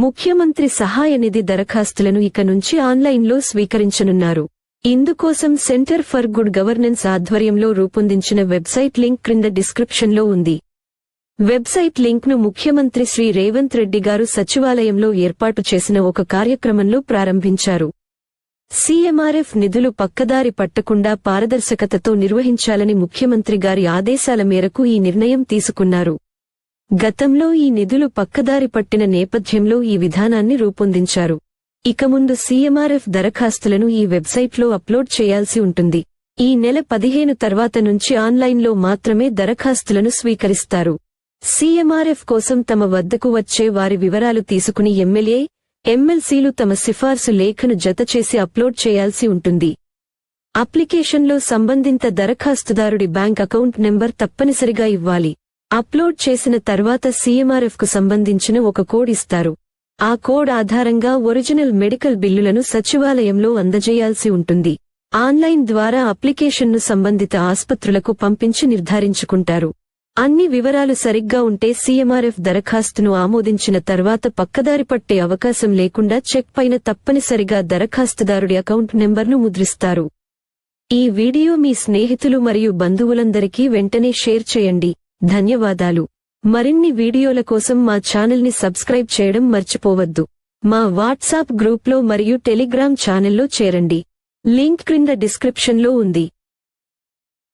ముఖ్యమంత్రి సహాయ నిధి దరఖాస్తులను ఇక నుంచి ఆన్లైన్లో స్వీకరించనున్నారు. ఇందుకోసం సెంటర్ ఫర్ గుడ్ గవర్నెన్స్ ఆధ్వర్యంలో రూపొందించిన వెబ్సైట్ లింక్ క్రింద డిస్క్రిప్షన్లో ఉంది. వెబ్సైట్ లింక్ను ముఖ్యమంత్రి శ్రీ రేవంత్ రెడ్డి గారు సచివాలయంలో ఏర్పాటు చేసిన ఒక కార్యక్రమంలో ప్రారంభించారు. సీఎంఆర్ఎఫ్ నిధులు పక్కదారి పట్టకుండా పారదర్శకతతో నిర్వహించాలని ముఖ్యమంత్రి గారి ఆదేశాల మేరకు ఈ నిర్ణయం తీసుకున్నారు. గతంలో ఈ నిధులు పక్కదారి పట్టిన నేపథ్యంలో ఈ విధానాన్ని రూపొందించారు. ఇక ముందు సీఎంఆర్ఎఫ్ దరఖాస్తులను ఈ వెబ్సైట్లో అప్లోడ్ చేయాల్సి ఉంటుంది. ఈ నెల పదిహేను తర్వాత నుంచి ఆన్లైన్లో మాత్రమే దరఖాస్తులను స్వీకరిస్తారు. సీఎంఆర్ఎఫ్ కోసం తమ వద్దకు వచ్చే వారి వివరాలు తీసుకుని ఎమ్మెల్యే ఎమ్మెల్సీలు తమ సిఫార్సు లేఖను జతచేసి అప్లోడ్ చేయాల్సి ఉంటుంది. అప్లికేషన్లో సంబంధిత దరఖాస్తుదారుడి బ్యాంక్ అకౌంట్ నెంబర్ తప్పనిసరిగా ఇవ్వాలి. అప్లోడ్ చేసిన తర్వాత సీఎంఆర్ఎఫ్కు సంబంధించిన ఒక కోడ్ ఇస్తారు. ఆ కోడ్ ఆధారంగా ఒరిజినల్ మెడికల్ బిల్లులను సచివాలయంలో అందజేయాల్సి ఉంటుంది. ఆన్లైన్ ద్వారా అప్లికేషన్ను సంబంధిత ఆస్పత్రులకు పంపించి నిర్ధారించుకుంటారు. అన్ని వివరాలు సరిగ్గా ఉంటే సీఎంఆర్ఎఫ్ దరఖాస్తును ఆమోదించిన తర్వాత పక్కదారి పట్టే అవకాశం లేకుండా చెక్ పైన తప్పనిసరిగా దరఖాస్తుదారుడి అకౌంట్ నెంబర్ను ముద్రిస్తారు. ఈ వీడియో మీ స్నేహితులు మరియు బంధువులందరికీ వెంటనే షేర్ చేయండి. ధన్యవాదాలు. మరిన్ని వీడియోల కోసం మా ఛానల్ని సబ్స్క్రైబ్ చేయడం మర్చిపోవద్దు. మా వాట్సాప్ గ్రూప్లో మరియు టెలిగ్రామ్ ఛానల్లో చేరండి. లింక్ క్రింద డిస్క్రిప్షన్లో ఉంది.